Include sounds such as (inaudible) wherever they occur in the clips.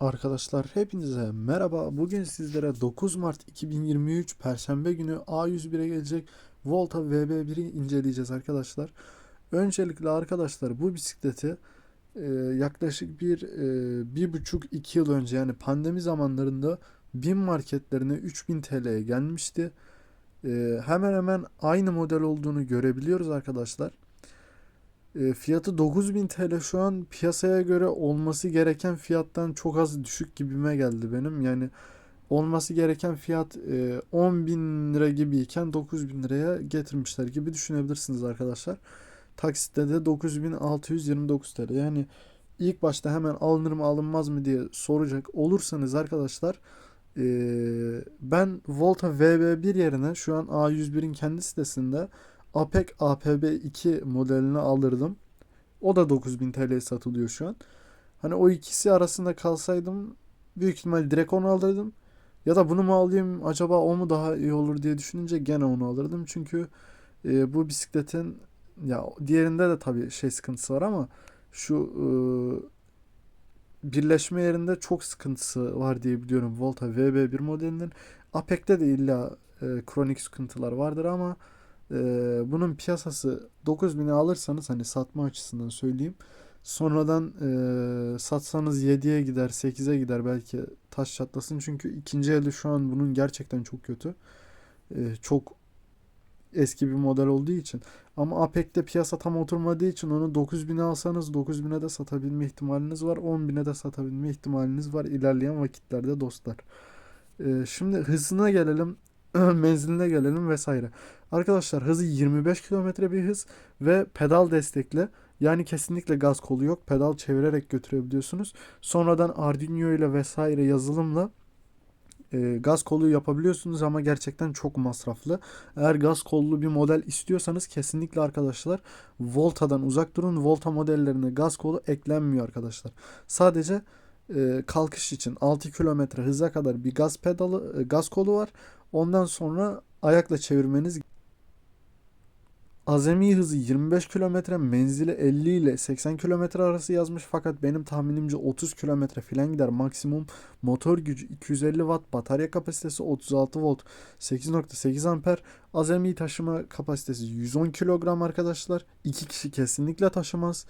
Arkadaşlar hepinize merhaba. Bugün sizlere 9 Mart 2023 Perşembe günü A101'e gelecek Volta VB1'i inceleyeceğiz arkadaşlar. Öncelikle arkadaşlar bu bisikleti e, yaklaşık bir, e, bir buçuk iki yıl önce yani pandemi zamanlarında BİM marketlerine 3000 TL'ye gelmişti. E, hemen hemen aynı model olduğunu görebiliyoruz arkadaşlar. E, fiyatı 9000 TL şu an piyasaya göre olması gereken fiyattan çok az düşük gibime geldi benim. Yani olması gereken fiyat e, 10 bin lira gibiyken 9000 liraya getirmişler gibi düşünebilirsiniz arkadaşlar. Taksitte de 9629 TL. Yani ilk başta hemen alınır mı alınmaz mı diye soracak olursanız arkadaşlar e, ben Volta VB1 yerine şu an A101'in kendi sitesinde APEC APB2 modelini alırdım. O da 9000 TL'ye satılıyor şu an. Hani o ikisi arasında kalsaydım büyük ihtimal direkt onu alırdım. Ya da bunu mu alayım acaba o mu daha iyi olur diye düşününce gene onu alırdım. Çünkü e, bu bisikletin ya diğerinde de tabii şey sıkıntısı var ama şu e, birleşme yerinde çok sıkıntısı var diye biliyorum Volta VB1 modelinin. APEC'te de illa e, kronik sıkıntılar vardır ama ee, bunun piyasası 9000'e alırsanız hani satma açısından söyleyeyim. Sonradan e, satsanız 7'ye gider, 8'e gider belki taş çatlasın. Çünkü ikinci elde şu an bunun gerçekten çok kötü. E, çok eski bir model olduğu için. Ama APEC'te piyasa tam oturmadığı için onu 9000'e alsanız 9000'e de satabilme ihtimaliniz var. 10.000'e de satabilme ihtimaliniz var ilerleyen vakitlerde dostlar. E, şimdi hızına gelelim. (laughs) menziline gelelim vesaire. Arkadaşlar hızı 25 km bir hız ve pedal destekli. Yani kesinlikle gaz kolu yok. Pedal çevirerek götürebiliyorsunuz. Sonradan Arduino ile vesaire yazılımla e, gaz kolu yapabiliyorsunuz ama gerçekten çok masraflı. Eğer gaz kollu bir model istiyorsanız kesinlikle arkadaşlar Volta'dan uzak durun. Volta modellerine gaz kolu eklenmiyor arkadaşlar. Sadece e, kalkış için 6 km hıza kadar bir gaz pedalı, e, gaz kolu var. Ondan sonra ayakla çevirmeniz Azami hızı 25 km, menzili 50 ile 80 km arası yazmış fakat benim tahminimce 30 km falan gider maksimum. Motor gücü 250 watt, batarya kapasitesi 36 volt, 8.8 amper. Azami taşıma kapasitesi 110 kilogram arkadaşlar. 2 kişi kesinlikle taşımaz.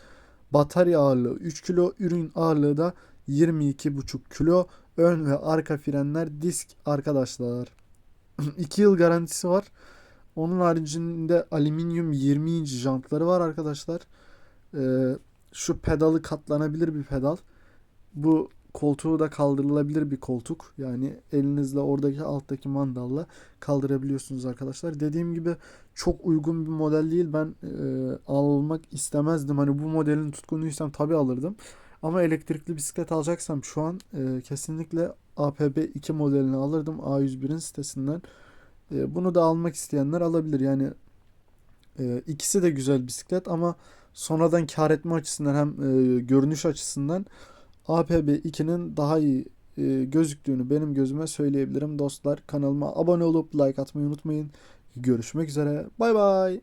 Batarya ağırlığı 3 kilo, ürün ağırlığı da 22,5 kilo. Ön ve arka frenler disk arkadaşlar. (clears throat) 2 yıl garantisi var. Onun haricinde alüminyum 20 inç jantları var arkadaşlar. Ee, şu pedalı katlanabilir bir pedal. Bu koltuğu da kaldırılabilir bir koltuk. Yani elinizle oradaki alttaki mandalla kaldırabiliyorsunuz arkadaşlar. Dediğim gibi çok uygun bir model değil. Ben e, almak istemezdim. Hani bu modelin tutkunuysam tabii alırdım. Ama elektrikli bisiklet alacaksam şu an e, kesinlikle APB 2 modelini alırdım A101'in sitesinden. E, bunu da almak isteyenler alabilir. Yani e, ikisi de güzel bisiklet ama sonradan kar etme açısından hem e, görünüş açısından APB 2'nin daha iyi e, gözüktüğünü benim gözüme söyleyebilirim dostlar. Kanalıma abone olup like atmayı unutmayın. Görüşmek üzere. Bay bay.